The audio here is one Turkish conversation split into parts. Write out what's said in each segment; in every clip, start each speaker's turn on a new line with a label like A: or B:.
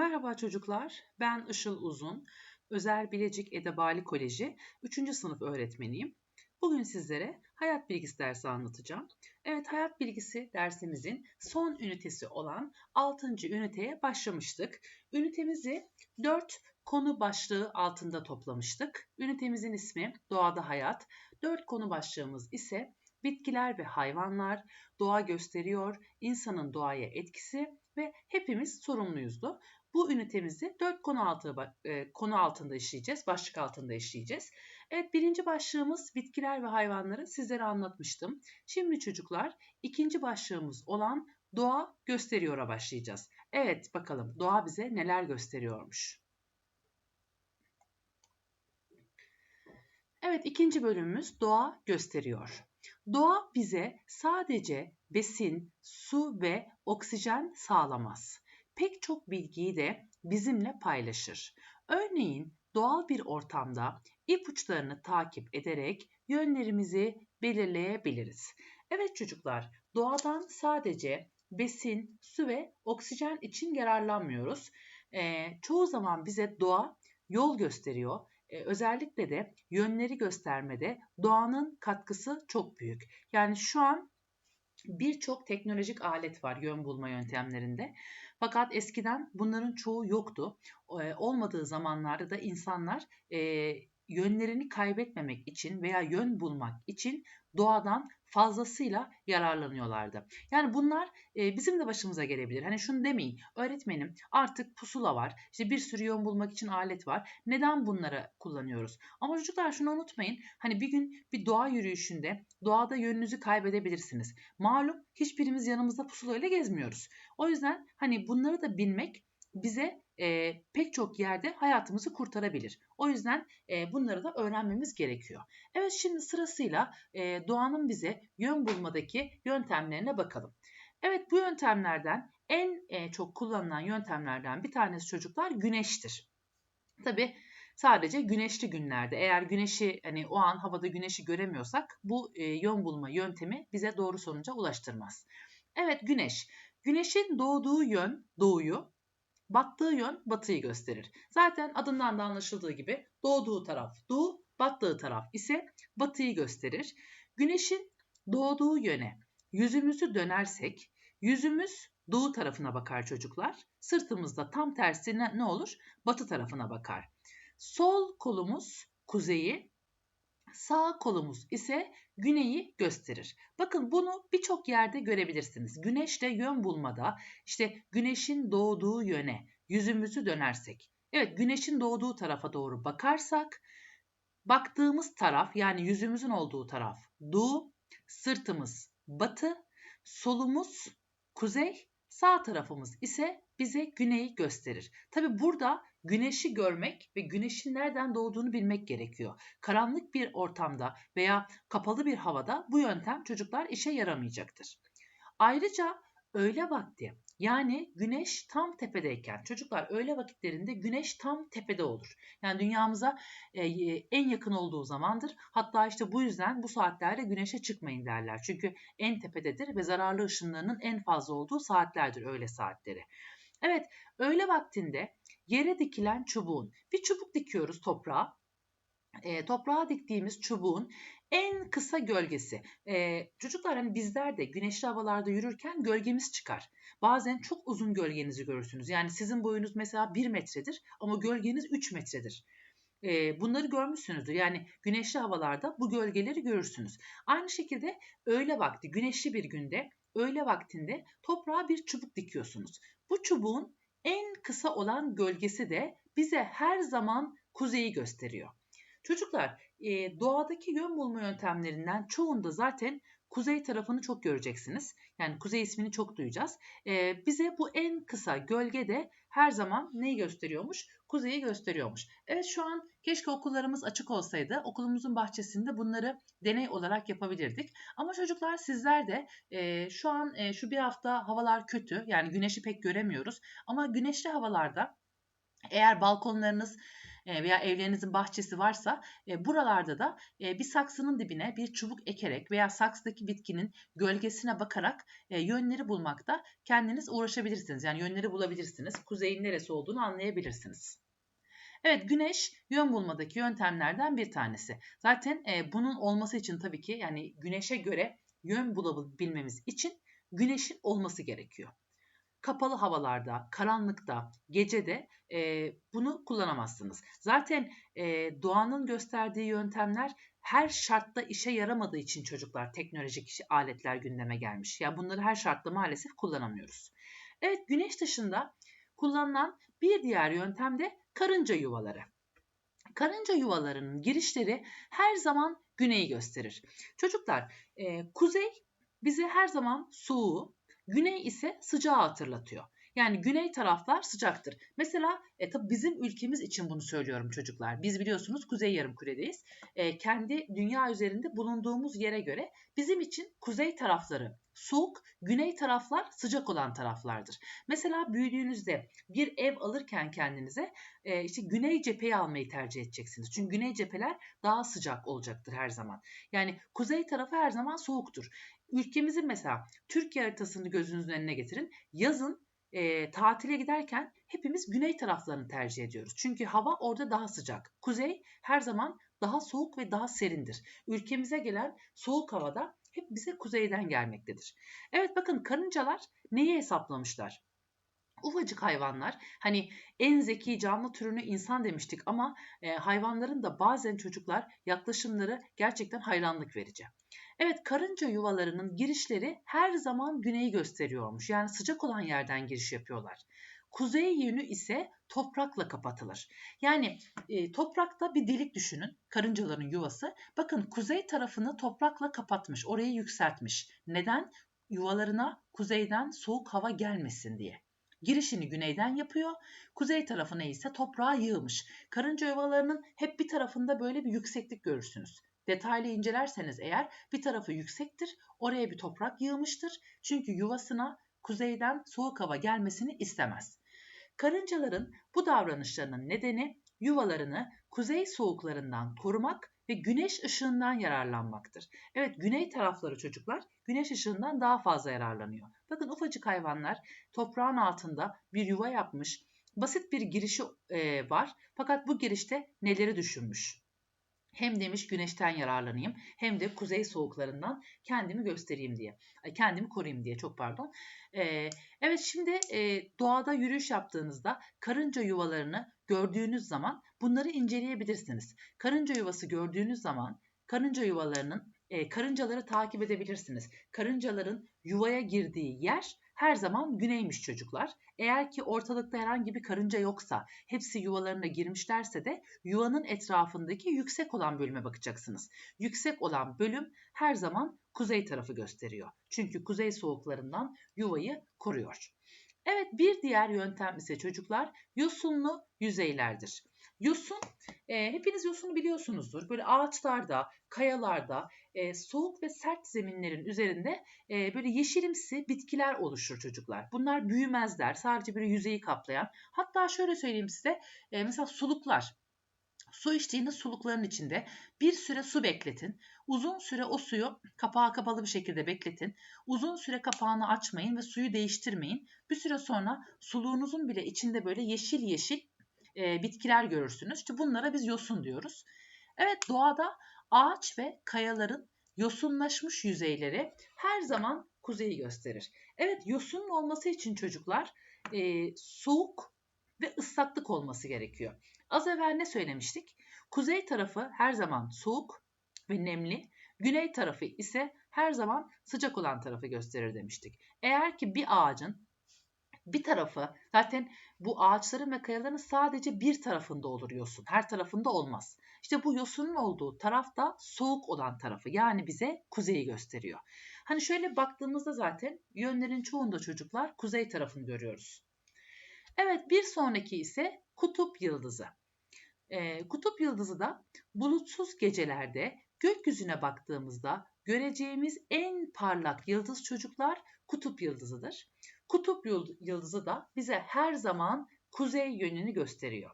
A: Merhaba çocuklar, ben Işıl Uzun, Özel Bilecik Edebali Koleji 3. sınıf öğretmeniyim. Bugün sizlere hayat bilgisi dersi anlatacağım. Evet, hayat bilgisi dersimizin son ünitesi olan 6. üniteye başlamıştık. Ünitemizi 4 konu başlığı altında toplamıştık. Ünitemizin ismi Doğada Hayat. 4 konu başlığımız ise bitkiler ve hayvanlar, doğa gösteriyor, insanın doğaya etkisi ve hepimiz sorumluyuzdu. Bu ünitemizi dört konu, altı, e, konu altında işleyeceğiz, başlık altında işleyeceğiz. Evet birinci başlığımız bitkiler ve hayvanları sizlere anlatmıştım. Şimdi çocuklar ikinci başlığımız olan doğa gösteriyor'a başlayacağız. Evet bakalım doğa bize neler gösteriyormuş. Evet ikinci bölümümüz doğa gösteriyor. Doğa bize sadece besin, su ve oksijen sağlamaz pek çok bilgiyi de bizimle paylaşır. Örneğin doğal bir ortamda ipuçlarını takip ederek yönlerimizi belirleyebiliriz. Evet çocuklar, doğadan sadece besin, su ve oksijen için yararlanmıyoruz. E, çoğu zaman bize doğa yol gösteriyor. E, özellikle de yönleri göstermede doğanın katkısı çok büyük. Yani şu an birçok teknolojik alet var yön bulma yöntemlerinde. Fakat eskiden bunların çoğu yoktu. Olmadığı zamanlarda da insanlar yönlerini kaybetmemek için veya yön bulmak için doğadan fazlasıyla yararlanıyorlardı. Yani bunlar e, bizim de başımıza gelebilir. Hani şunu demeyin, öğretmenim artık pusula var, işte bir sürü yön bulmak için alet var. Neden bunları kullanıyoruz? Ama çocuklar şunu unutmayın, hani bir gün bir doğa yürüyüşünde doğada yönünüzü kaybedebilirsiniz. Malum hiçbirimiz yanımızda pusula ile gezmiyoruz. O yüzden hani bunları da bilmek bize e, pek çok yerde hayatımızı kurtarabilir. O yüzden e, bunları da öğrenmemiz gerekiyor. Evet şimdi sırasıyla e, doğanın bize yön bulmadaki yöntemlerine bakalım. Evet bu yöntemlerden en e, çok kullanılan yöntemlerden bir tanesi çocuklar güneştir. Tabi sadece güneşli günlerde eğer güneşi hani o an havada güneşi göremiyorsak bu e, yön bulma yöntemi bize doğru sonuca ulaştırmaz. Evet güneş. Güneşin doğduğu yön doğuyu, battığı yön batıyı gösterir. Zaten adından da anlaşıldığı gibi doğduğu taraf doğu, battığı taraf ise batıyı gösterir. Güneşin doğduğu yöne yüzümüzü dönersek yüzümüz doğu tarafına bakar çocuklar. Sırtımızda tam tersine ne olur? Batı tarafına bakar. Sol kolumuz kuzeyi, sağ kolumuz ise güneyi gösterir. Bakın bunu birçok yerde görebilirsiniz. Güneşle yön bulmada işte güneşin doğduğu yöne yüzümüzü dönersek. Evet güneşin doğduğu tarafa doğru bakarsak baktığımız taraf yani yüzümüzün olduğu taraf doğu, sırtımız batı, solumuz kuzey, sağ tarafımız ise bize güneyi gösterir. Tabi burada güneşi görmek ve güneşin nereden doğduğunu bilmek gerekiyor. Karanlık bir ortamda veya kapalı bir havada bu yöntem çocuklar işe yaramayacaktır. Ayrıca öğle vakti yani güneş tam tepedeyken çocuklar öğle vakitlerinde güneş tam tepede olur. Yani dünyamıza e, en yakın olduğu zamandır. Hatta işte bu yüzden bu saatlerde güneşe çıkmayın derler. Çünkü en tepededir ve zararlı ışınlarının en fazla olduğu saatlerdir öğle saatleri. Evet öğle vaktinde yere dikilen çubuğun bir çubuk dikiyoruz toprağa. E, toprağa diktiğimiz çubuğun en kısa gölgesi. E, çocuklar hani bizler de güneşli havalarda yürürken gölgemiz çıkar. Bazen çok uzun gölgenizi görürsünüz. Yani sizin boyunuz mesela 1 metredir ama gölgeniz 3 metredir. E, bunları görmüşsünüzdür. Yani güneşli havalarda bu gölgeleri görürsünüz. Aynı şekilde öğle vakti, güneşli bir günde öğle vaktinde toprağa bir çubuk dikiyorsunuz. Bu çubuğun en kısa olan gölgesi de bize her zaman kuzeyi gösteriyor. Çocuklar doğadaki yön bulma yöntemlerinden çoğunda zaten kuzey tarafını çok göreceksiniz. Yani kuzey ismini çok duyacağız. E, bize bu en kısa gölge de her zaman neyi gösteriyormuş? Kuzeyi gösteriyormuş. Evet şu an keşke okullarımız açık olsaydı. Okulumuzun bahçesinde bunları deney olarak yapabilirdik. Ama çocuklar sizler de e, şu an e, şu bir hafta havalar kötü. Yani güneşi pek göremiyoruz. Ama güneşli havalarda eğer balkonlarınız veya evlerinizin bahçesi varsa e, buralarda da e, bir saksının dibine bir çubuk ekerek veya saksıdaki bitkinin gölgesine bakarak e, yönleri bulmakta kendiniz uğraşabilirsiniz. Yani yönleri bulabilirsiniz. Kuzeyin neresi olduğunu anlayabilirsiniz. Evet güneş yön bulmadaki yöntemlerden bir tanesi. Zaten e, bunun olması için tabii ki yani güneşe göre yön bulabilmemiz için güneşin olması gerekiyor. Kapalı havalarda, karanlıkta, gecede e, bunu kullanamazsınız. Zaten e, doğanın gösterdiği yöntemler her şartta işe yaramadığı için çocuklar teknolojik aletler gündeme gelmiş. Ya yani bunları her şartta maalesef kullanamıyoruz. Evet güneş dışında kullanılan bir diğer yöntem de karınca yuvaları. Karınca yuvalarının girişleri her zaman güneyi gösterir. Çocuklar e, kuzey bize her zaman soğuğu, güney ise sıcağı hatırlatıyor. Yani güney taraflar sıcaktır. Mesela e, tabii bizim ülkemiz için bunu söylüyorum çocuklar. Biz biliyorsunuz kuzey yarımküredeyiz. E, kendi dünya üzerinde bulunduğumuz yere göre bizim için kuzey tarafları soğuk, güney taraflar sıcak olan taraflardır. Mesela büyüdüğünüzde bir ev alırken kendinize e, işte güney cepheyi almayı tercih edeceksiniz. Çünkü güney cepheler daha sıcak olacaktır her zaman. Yani kuzey tarafı her zaman soğuktur. Ülkemizin mesela Türkiye haritasını gözünüzün önüne getirin. Yazın e, tatile giderken hepimiz güney taraflarını tercih ediyoruz. Çünkü hava orada daha sıcak. Kuzey her zaman daha soğuk ve daha serindir. Ülkemize gelen soğuk havada hep bize kuzeyden gelmektedir. Evet bakın karıncalar neyi hesaplamışlar? Ufacık hayvanlar hani en zeki canlı türünü insan demiştik ama e, hayvanların da bazen çocuklar yaklaşımları gerçekten hayranlık verici. Evet karınca yuvalarının girişleri her zaman güneyi gösteriyormuş. Yani sıcak olan yerden giriş yapıyorlar. Kuzey yönü ise toprakla kapatılır. Yani e, toprakta bir delik düşünün. Karıncaların yuvası. Bakın kuzey tarafını toprakla kapatmış. Orayı yükseltmiş. Neden? Yuvalarına kuzeyden soğuk hava gelmesin diye. Girişini güneyden yapıyor. Kuzey tarafına ise toprağa yığmış. Karınca yuvalarının hep bir tarafında böyle bir yükseklik görürsünüz. Detaylı incelerseniz eğer bir tarafı yüksektir, oraya bir toprak yığmıştır. Çünkü yuvasına kuzeyden soğuk hava gelmesini istemez. Karıncaların bu davranışlarının nedeni yuvalarını kuzey soğuklarından korumak ve güneş ışığından yararlanmaktır. Evet güney tarafları çocuklar güneş ışığından daha fazla yararlanıyor. Bakın ufacık hayvanlar toprağın altında bir yuva yapmış. Basit bir girişi e, var fakat bu girişte neleri düşünmüş? Hem demiş güneşten yararlanayım hem de kuzey soğuklarından kendimi göstereyim diye. Kendimi koruyayım diye çok pardon. Ee, evet şimdi e, doğada yürüyüş yaptığınızda karınca yuvalarını gördüğünüz zaman bunları inceleyebilirsiniz. Karınca yuvası gördüğünüz zaman karınca yuvalarının e, karıncaları takip edebilirsiniz. Karıncaların yuvaya girdiği yer her zaman güneymiş çocuklar. Eğer ki ortalıkta herhangi bir karınca yoksa, hepsi yuvalarına girmişlerse de yuvanın etrafındaki yüksek olan bölüme bakacaksınız. Yüksek olan bölüm her zaman kuzey tarafı gösteriyor. Çünkü kuzey soğuklarından yuvayı koruyor. Evet bir diğer yöntem ise çocuklar yosunlu yüzeylerdir. Yosun, e, hepiniz yosunu biliyorsunuzdur. Böyle ağaçlarda, kayalarda, e, soğuk ve sert zeminlerin üzerinde e, böyle yeşilimsi bitkiler oluşur çocuklar. Bunlar büyümezler, sadece böyle yüzeyi kaplayan. Hatta şöyle söyleyeyim size, e, mesela suluklar. Su içtiğiniz sulukların içinde bir süre su bekletin. Uzun süre o suyu kapağı kapalı bir şekilde bekletin. Uzun süre kapağını açmayın ve suyu değiştirmeyin. Bir süre sonra suluğunuzun bile içinde böyle yeşil yeşil e, bitkiler görürsünüz. İşte bunlara biz yosun diyoruz. Evet doğada ağaç ve kayaların yosunlaşmış yüzeyleri her zaman kuzeyi gösterir. Evet yosunun olması için çocuklar e, soğuk ve ıslaklık olması gerekiyor. Az evvel ne söylemiştik? Kuzey tarafı her zaman soğuk ve nemli, güney tarafı ise her zaman sıcak olan tarafı gösterir demiştik. Eğer ki bir ağacın bir tarafı zaten bu ağaçların ve kayaların sadece bir tarafında olur yosun. Her tarafında olmaz. İşte bu yosunun olduğu taraf da soğuk olan tarafı. Yani bize kuzeyi gösteriyor. Hani şöyle baktığımızda zaten yönlerin çoğunda çocuklar kuzey tarafını görüyoruz. Evet bir sonraki ise kutup yıldızı. E, kutup yıldızı da bulutsuz gecelerde gökyüzüne baktığımızda göreceğimiz en parlak yıldız çocuklar kutup yıldızıdır. Kutup yıldızı da bize her zaman kuzey yönünü gösteriyor.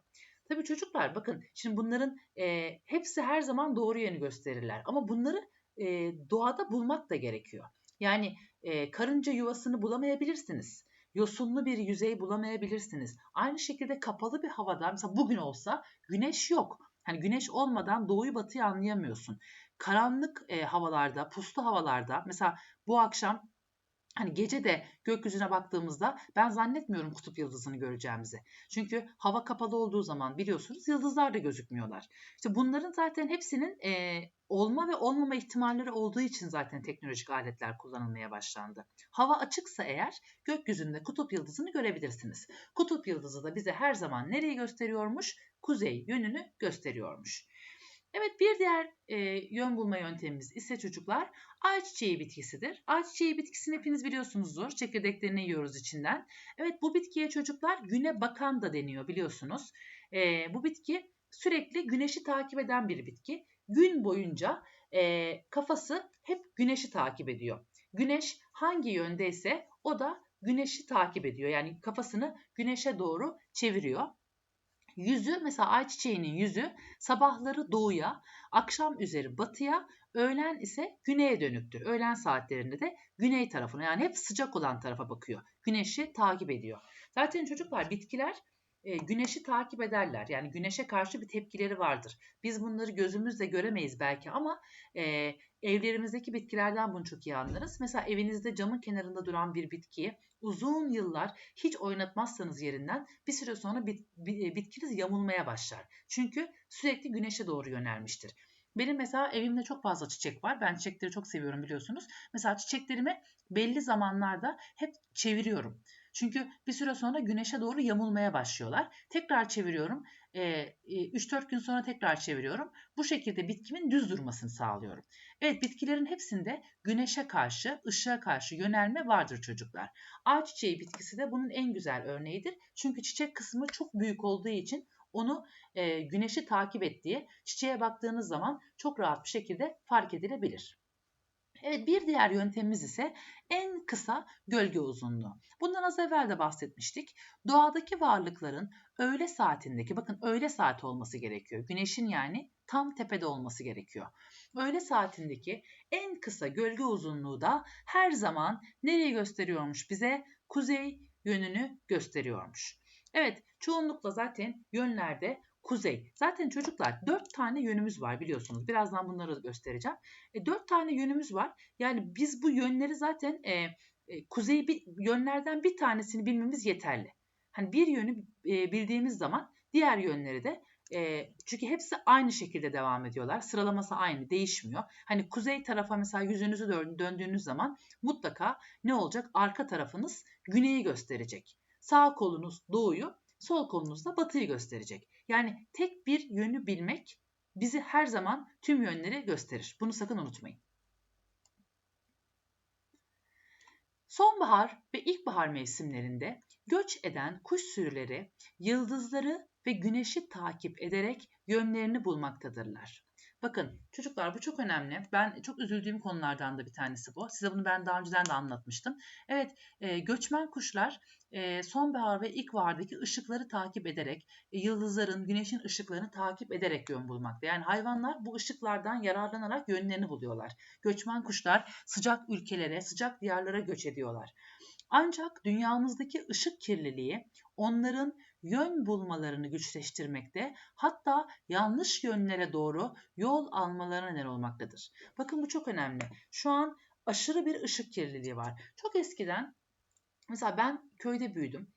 A: Tabii çocuklar bakın şimdi bunların e, hepsi her zaman doğru yönü gösterirler. Ama bunları e, doğada bulmak da gerekiyor. Yani e, karınca yuvasını bulamayabilirsiniz. Yosunlu bir yüzey bulamayabilirsiniz. Aynı şekilde kapalı bir havada mesela bugün olsa güneş yok. Hani güneş olmadan doğuyu batıyı anlayamıyorsun. Karanlık e, havalarda, puslu havalarda mesela bu akşam Hani gece de gökyüzüne baktığımızda ben zannetmiyorum kutup yıldızını göreceğimizi. Çünkü hava kapalı olduğu zaman biliyorsunuz yıldızlar da gözükmüyorlar. İşte bunların zaten hepsinin e, olma ve olmama ihtimalleri olduğu için zaten teknolojik aletler kullanılmaya başlandı. Hava açıksa eğer gökyüzünde kutup yıldızını görebilirsiniz. Kutup yıldızı da bize her zaman nereyi gösteriyormuş? Kuzey yönünü gösteriyormuş. Evet bir diğer e, yön bulma yöntemimiz ise çocuklar ayçiçeği bitkisidir. Ayçiçeği bitkisini hepiniz biliyorsunuzdur. Çekirdeklerini yiyoruz içinden. Evet bu bitkiye çocuklar güne bakan da deniyor biliyorsunuz. E, bu bitki sürekli güneşi takip eden bir bitki. Gün boyunca e, kafası hep güneşi takip ediyor. Güneş hangi yöndeyse o da güneşi takip ediyor. Yani kafasını güneşe doğru çeviriyor. Yüzü mesela ayçiçeğinin yüzü sabahları doğuya, akşam üzeri batıya, öğlen ise güneye dönüktür. Öğlen saatlerinde de güney tarafına yani hep sıcak olan tarafa bakıyor. Güneşi takip ediyor. Zaten çocuklar bitkiler e, güneşi takip ederler. Yani güneşe karşı bir tepkileri vardır. Biz bunları gözümüzle göremeyiz belki ama e, evlerimizdeki bitkilerden bunu çok iyi anlarız. Mesela evinizde camın kenarında duran bir bitkiyi uzun yıllar hiç oynatmazsanız yerinden bir süre sonra bit, bitkiniz yamulmaya başlar. Çünkü sürekli güneşe doğru yönelmiştir. Benim mesela evimde çok fazla çiçek var. Ben çiçekleri çok seviyorum biliyorsunuz. Mesela çiçeklerimi belli zamanlarda hep çeviriyorum. Çünkü bir süre sonra güneşe doğru yamulmaya başlıyorlar. Tekrar çeviriyorum. E, 3-4 gün sonra tekrar çeviriyorum. Bu şekilde bitkimin düz durmasını sağlıyorum. Evet bitkilerin hepsinde güneşe karşı, ışığa karşı yönelme vardır çocuklar. Ağaç çiçeği bitkisi de bunun en güzel örneğidir. Çünkü çiçek kısmı çok büyük olduğu için onu e, güneşi takip ettiği çiçeğe baktığınız zaman çok rahat bir şekilde fark edilebilir. Evet bir diğer yöntemimiz ise en kısa gölge uzunluğu. Bundan az evvel de bahsetmiştik. Doğadaki varlıkların öğle saatindeki bakın öğle saati olması gerekiyor. Güneşin yani tam tepede olması gerekiyor. Öğle saatindeki en kısa gölge uzunluğu da her zaman nereyi gösteriyormuş bize? Kuzey yönünü gösteriyormuş. Evet çoğunlukla zaten yönlerde kuzey. Zaten çocuklar dört tane yönümüz var biliyorsunuz. Birazdan bunları göstereceğim. E, dört tane yönümüz var. Yani biz bu yönleri zaten e, e, kuzey bir, yönlerden bir tanesini bilmemiz yeterli. Hani bir yönü e, bildiğimiz zaman diğer yönleri de e, çünkü hepsi aynı şekilde devam ediyorlar. Sıralaması aynı, değişmiyor. Hani kuzey tarafa mesela yüzünüzü döndüğünüz zaman mutlaka ne olacak? Arka tarafınız güneyi gösterecek. Sağ kolunuz doğuyu, sol kolunuz da batıyı gösterecek. Yani tek bir yönü bilmek bizi her zaman tüm yönleri gösterir. Bunu sakın unutmayın. Sonbahar ve ilkbahar mevsimlerinde göç eden kuş sürüleri yıldızları ve güneşi takip ederek yönlerini bulmaktadırlar. Bakın çocuklar bu çok önemli. Ben çok üzüldüğüm konulardan da bir tanesi bu. Size bunu ben daha önceden de anlatmıştım. Evet e, göçmen kuşlar e, sonbahar ve ilkbahardaki ışıkları takip ederek, e, yıldızların, güneşin ışıklarını takip ederek yön bulmakta. Yani hayvanlar bu ışıklardan yararlanarak yönlerini buluyorlar. Göçmen kuşlar sıcak ülkelere, sıcak diyarlara göç ediyorlar. Ancak dünyamızdaki ışık kirliliği onların yön bulmalarını güçleştirmekte hatta yanlış yönlere doğru yol almalarına neden olmaktadır. Bakın bu çok önemli. Şu an aşırı bir ışık kirliliği var. Çok eskiden mesela ben köyde büyüdüm.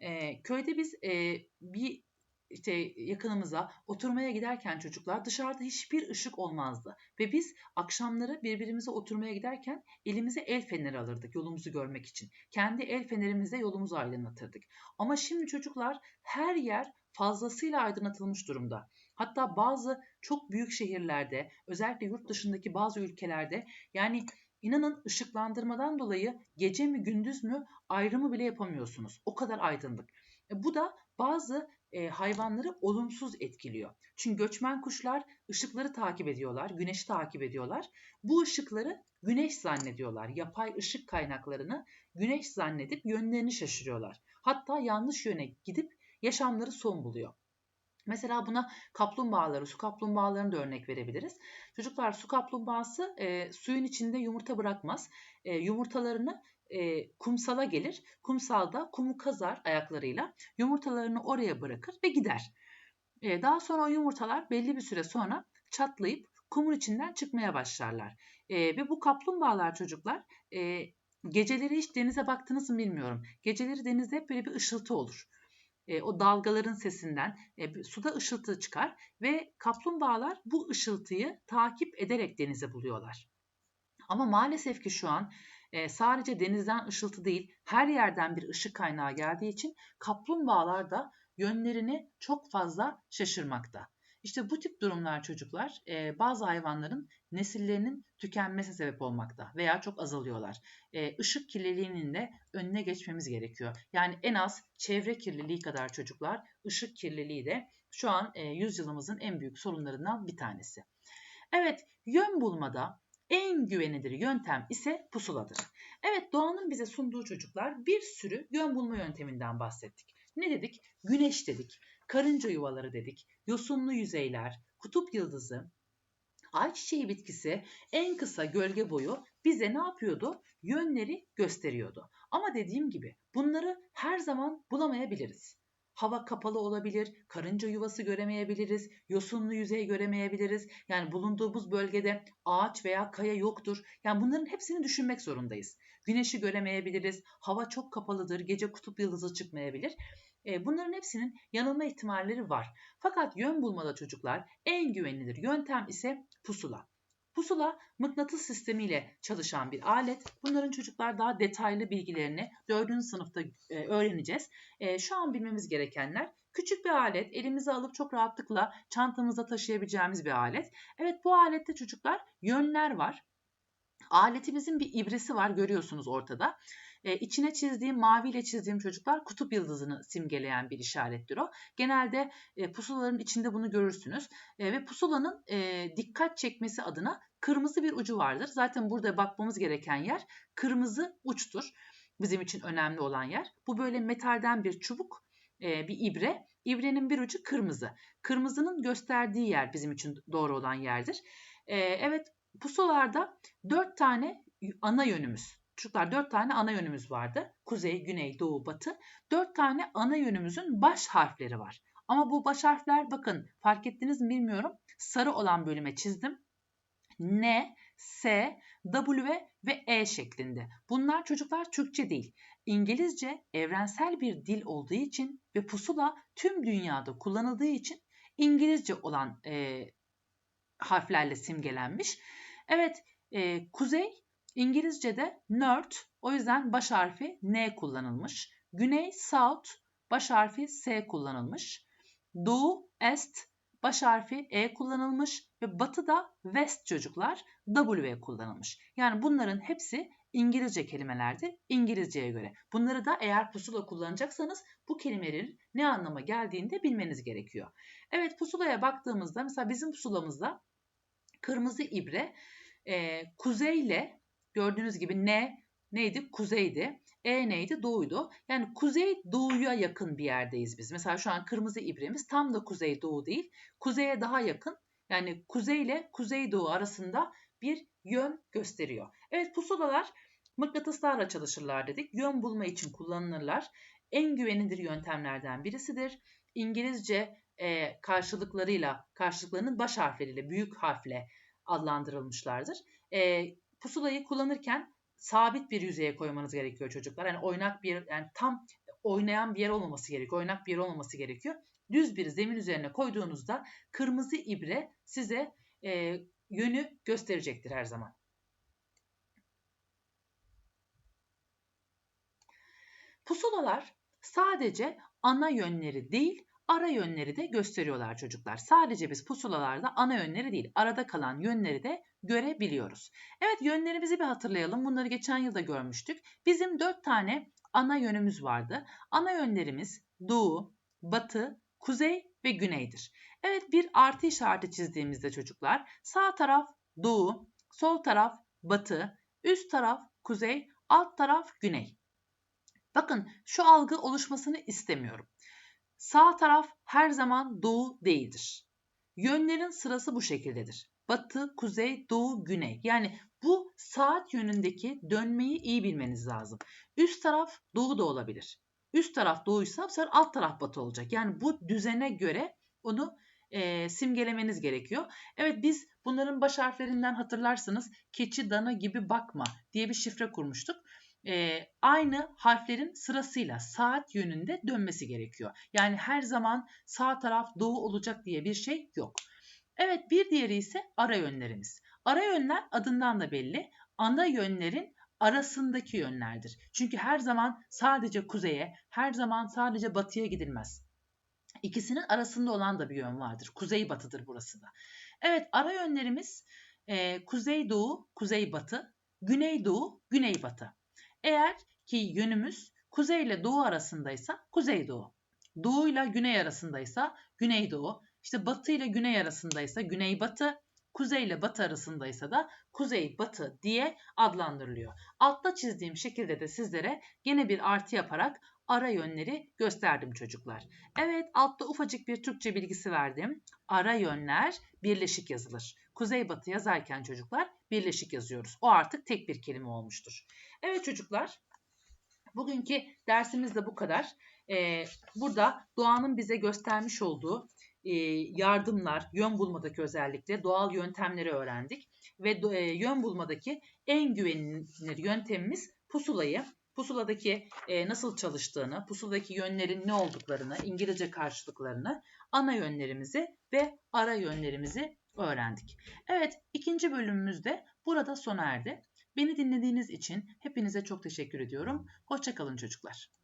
A: Ee, köyde biz e, bir işte yakınımıza oturmaya giderken çocuklar dışarıda hiçbir ışık olmazdı. Ve biz akşamları birbirimize oturmaya giderken elimize el feneri alırdık yolumuzu görmek için. Kendi el fenerimizle yolumuzu aydınlatırdık. Ama şimdi çocuklar her yer fazlasıyla aydınlatılmış durumda. Hatta bazı çok büyük şehirlerde özellikle yurt dışındaki bazı ülkelerde yani İnanın ışıklandırmadan dolayı gece mi gündüz mü ayrımı bile yapamıyorsunuz. O kadar aydınlık. E bu da bazı e, hayvanları olumsuz etkiliyor. Çünkü göçmen kuşlar ışıkları takip ediyorlar, güneşi takip ediyorlar. Bu ışıkları güneş zannediyorlar. Yapay ışık kaynaklarını güneş zannedip yönlerini şaşırıyorlar. Hatta yanlış yöne gidip yaşamları son buluyor. Mesela buna kaplumbağaları, su kaplumbağalarını da örnek verebiliriz. Çocuklar su kaplumbağası e, suyun içinde yumurta bırakmaz. E, yumurtalarını e, kumsala gelir. Kumsalda kumu kazar ayaklarıyla. Yumurtalarını oraya bırakır ve gider. E, daha sonra o yumurtalar belli bir süre sonra çatlayıp kumun içinden çıkmaya başlarlar. E, ve bu kaplumbağalar çocuklar e, geceleri hiç denize baktınız mı bilmiyorum. Geceleri denizde hep böyle bir ışıltı olur e, o dalgaların sesinden e, suda ışıltı çıkar ve kaplumbağalar bu ışıltıyı takip ederek denize buluyorlar. Ama maalesef ki şu an e, sadece denizden ışıltı değil her yerden bir ışık kaynağı geldiği için kaplumbağalar da yönlerini çok fazla şaşırmakta. İşte bu tip durumlar çocuklar e, bazı hayvanların nesillerinin tükenmesi sebep olmakta veya çok azalıyorlar. E, ışık kirliliğinin de önüne geçmemiz gerekiyor. Yani en az çevre kirliliği kadar çocuklar ışık kirliliği de şu an e, yüzyılımızın en büyük sorunlarından bir tanesi. Evet yön bulmada en güvenilir yöntem ise pusuladır. Evet doğanın bize sunduğu çocuklar bir sürü yön bulma yönteminden bahsettik. Ne dedik? Güneş dedik, karınca yuvaları dedik, yosunlu yüzeyler, kutup yıldızı, ayçiçeği bitkisi en kısa gölge boyu bize ne yapıyordu? Yönleri gösteriyordu. Ama dediğim gibi bunları her zaman bulamayabiliriz. Hava kapalı olabilir, karınca yuvası göremeyebiliriz, yosunlu yüzey göremeyebiliriz. Yani bulunduğumuz bölgede ağaç veya kaya yoktur. Yani bunların hepsini düşünmek zorundayız. Güneşi göremeyebiliriz, hava çok kapalıdır, gece kutup yıldızı çıkmayabilir. Bunların hepsinin yanılma ihtimalleri var. Fakat yön bulmada çocuklar en güvenilir yöntem ise pusula. Pusula mıknatıs sistemiyle çalışan bir alet. Bunların çocuklar daha detaylı bilgilerini 4. sınıfta öğreneceğiz. Şu an bilmemiz gerekenler küçük bir alet, elimize alıp çok rahatlıkla çantamıza taşıyabileceğimiz bir alet. Evet bu alette çocuklar yönler var. Aletimizin bir ibresi var görüyorsunuz ortada. E, içine çizdiğim, maviyle çizdiğim çocuklar kutup yıldızını simgeleyen bir işarettir o. Genelde e, pusulaların içinde bunu görürsünüz. E, ve pusulanın e, dikkat çekmesi adına kırmızı bir ucu vardır. Zaten burada bakmamız gereken yer kırmızı uçtur. Bizim için önemli olan yer. Bu böyle metalden bir çubuk, e, bir ibre. İbrenin bir ucu kırmızı. Kırmızının gösterdiği yer bizim için doğru olan yerdir. E, evet pusulalarda dört tane ana yönümüz Çocuklar dört tane ana yönümüz vardı. Kuzey, güney, doğu, batı. Dört tane ana yönümüzün baş harfleri var. Ama bu baş harfler bakın fark ettiniz mi bilmiyorum. Sarı olan bölüme çizdim. N, S, W ve E şeklinde. Bunlar çocuklar Türkçe değil. İngilizce evrensel bir dil olduğu için ve pusula tüm dünyada kullanıldığı için İngilizce olan e, harflerle simgelenmiş. Evet, e, kuzey İngilizce'de nerd o yüzden baş harfi N kullanılmış. Güney south baş harfi S kullanılmış. Doğu est baş harfi E kullanılmış ve batı da west çocuklar W kullanılmış. Yani bunların hepsi İngilizce kelimelerdi İngilizceye göre. Bunları da eğer pusula kullanacaksanız bu kelimelerin ne anlama geldiğini de bilmeniz gerekiyor. Evet pusulaya baktığımızda mesela bizim pusulamızda kırmızı ibre e, kuzeyle Gördüğünüz gibi ne neydi? Kuzeydi. E neydi? Doğuydu. Yani kuzey doğuya yakın bir yerdeyiz biz. Mesela şu an kırmızı ibremiz tam da kuzey doğu değil. Kuzeye daha yakın. Yani kuzey ile kuzeydoğu arasında bir yön gösteriyor. Evet pusulalar mıknatıslarla çalışırlar dedik. Yön bulma için kullanılırlar. En güvenilir yöntemlerden birisidir. İngilizce e, karşılıklarıyla, karşılıklarının baş harfleriyle, büyük harfle adlandırılmışlardır. E, pusulayı kullanırken sabit bir yüzeye koymanız gerekiyor çocuklar. Yani oynak bir yani tam oynayan bir yer olmaması gerekiyor. Oynak bir yer olmaması gerekiyor. Düz bir zemin üzerine koyduğunuzda kırmızı ibre size e, yönü gösterecektir her zaman. Pusulalar sadece ana yönleri değil, ara yönleri de gösteriyorlar çocuklar. Sadece biz pusulalarda ana yönleri değil, arada kalan yönleri de görebiliyoruz. Evet yönlerimizi bir hatırlayalım. Bunları geçen yılda görmüştük. Bizim dört tane ana yönümüz vardı. Ana yönlerimiz doğu, batı, kuzey ve güneydir. Evet bir artı işareti çizdiğimizde çocuklar sağ taraf doğu, sol taraf batı, üst taraf kuzey, alt taraf güney. Bakın şu algı oluşmasını istemiyorum. Sağ taraf her zaman doğu değildir. Yönlerin sırası bu şekildedir. Batı, kuzey, doğu, güney. Yani bu saat yönündeki dönmeyi iyi bilmeniz lazım. Üst taraf doğu da olabilir. Üst taraf doğuysa bu sefer alt taraf batı olacak. Yani bu düzene göre onu e, simgelemeniz gerekiyor. Evet biz bunların baş harflerinden hatırlarsınız keçi dana gibi bakma diye bir şifre kurmuştuk. E, aynı harflerin sırasıyla saat yönünde dönmesi gerekiyor. Yani her zaman sağ taraf doğu olacak diye bir şey yok. Evet bir diğeri ise ara yönlerimiz. Ara yönler adından da belli. Ana yönlerin arasındaki yönlerdir. Çünkü her zaman sadece kuzeye, her zaman sadece batıya gidilmez. İkisinin arasında olan da bir yön vardır. Kuzey batıdır burası da. Evet ara yönlerimiz e, kuzey doğu, kuzey batı, güney doğu, güney batı. Eğer ki yönümüz kuzey ile doğu arasındaysa kuzey doğu. İle güney arasındaysa güney doğu. İşte batı ile güney arasındaysa güney batı. Kuzey ile batı arasındaysa da kuzey batı diye adlandırılıyor. Altta çizdiğim şekilde de sizlere gene bir artı yaparak ara yönleri gösterdim çocuklar. Evet altta ufacık bir Türkçe bilgisi verdim. Ara yönler birleşik yazılır. Kuzey batı yazarken çocuklar birleşik yazıyoruz. O artık tek bir kelime olmuştur. Evet çocuklar bugünkü dersimiz de bu kadar. Ee, burada doğanın bize göstermiş olduğu e, yardımlar, yön bulmadaki özellikle doğal yöntemleri öğrendik. Ve e, yön bulmadaki en güvenilir yöntemimiz pusulayı pusuladaki e, nasıl çalıştığını, pusuladaki yönlerin ne olduklarını, İngilizce karşılıklarını, ana yönlerimizi ve ara yönlerimizi öğrendik. Evet, ikinci bölümümüzde burada sona erdi. Beni dinlediğiniz için hepinize çok teşekkür ediyorum. Hoşçakalın çocuklar.